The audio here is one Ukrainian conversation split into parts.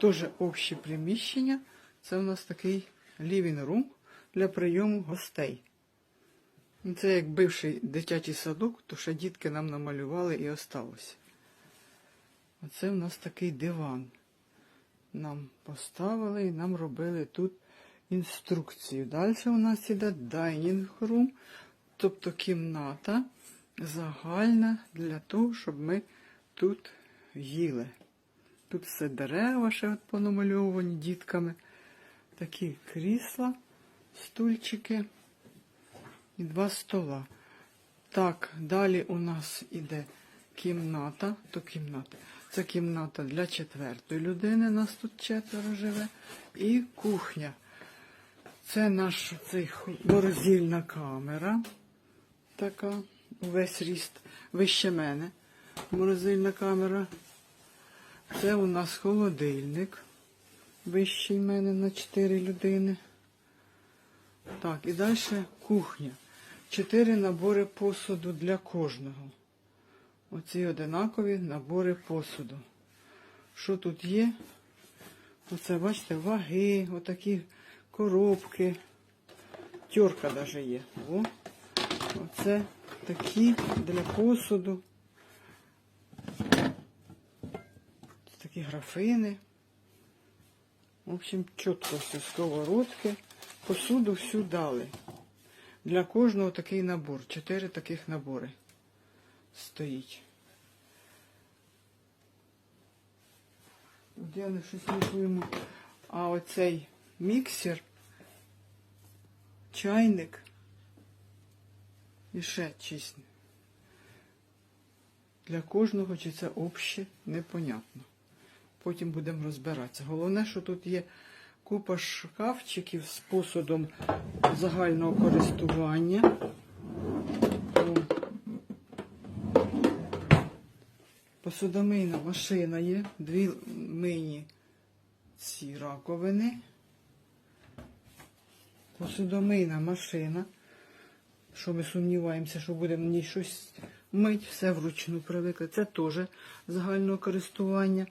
теж общі приміщення. Це у нас такий living room для прийому гостей. Це як бивший дитячий садок, то ще дітки нам намалювали і осталося. Оце у нас такий диван. Нам поставили і нам робили тут інструкцію. Далі у нас іде дайнінг рум, тобто кімната загальна для того, щоб ми тут їли. Тут все дерева ще понамальовані дітками. Такі крісла, стульчики і два стола. Так, далі у нас іде кімната, то кімната. Це кімната для четвертої людини, нас тут четверо живе. І кухня. Це наш цей ху- морозильна камера. Така, увесь ріст, вище мене. Морозильна камера. Це у нас холодильник. Вищий в мене на 4 людини. Так, і далі кухня. Чотири набори посуду для кожного. Оці одинакові набори посуду. Що тут є? Оце, бачите, ваги, отакі коробки. Тьорка навіть є. О. Оце такі для посуду. Такі графини. В общем, чітко все сковородки. Посуду всю дали. Для кожного такий набор. Чотири таких набори стоїть. Не щось пойму. А оцей міксер, чайник і ще чись. Для кожного чи це обще, непонятно. Потім будемо розбиратися. Головне, що тут є купа шкафчиків з посудом загального користування. Посудомийна машина є, дві мийні ці раковини. Посудомийна машина. Що ми сумніваємося, що будемо в ній щось мить, все вручну привикли. Це теж загального користування.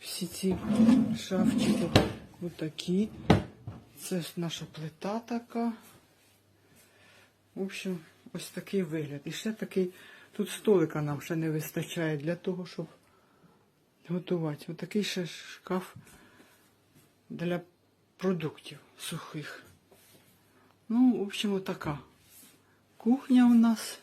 Всі ці шафчики отакі. Це наша плита така. В общем, ось такий вигляд. І ще такий, тут столика нам ще не вистачає для того, щоб готувати. Отакий ще шкаф для продуктів сухих. Ну, в общем, отака. Кухня у нас.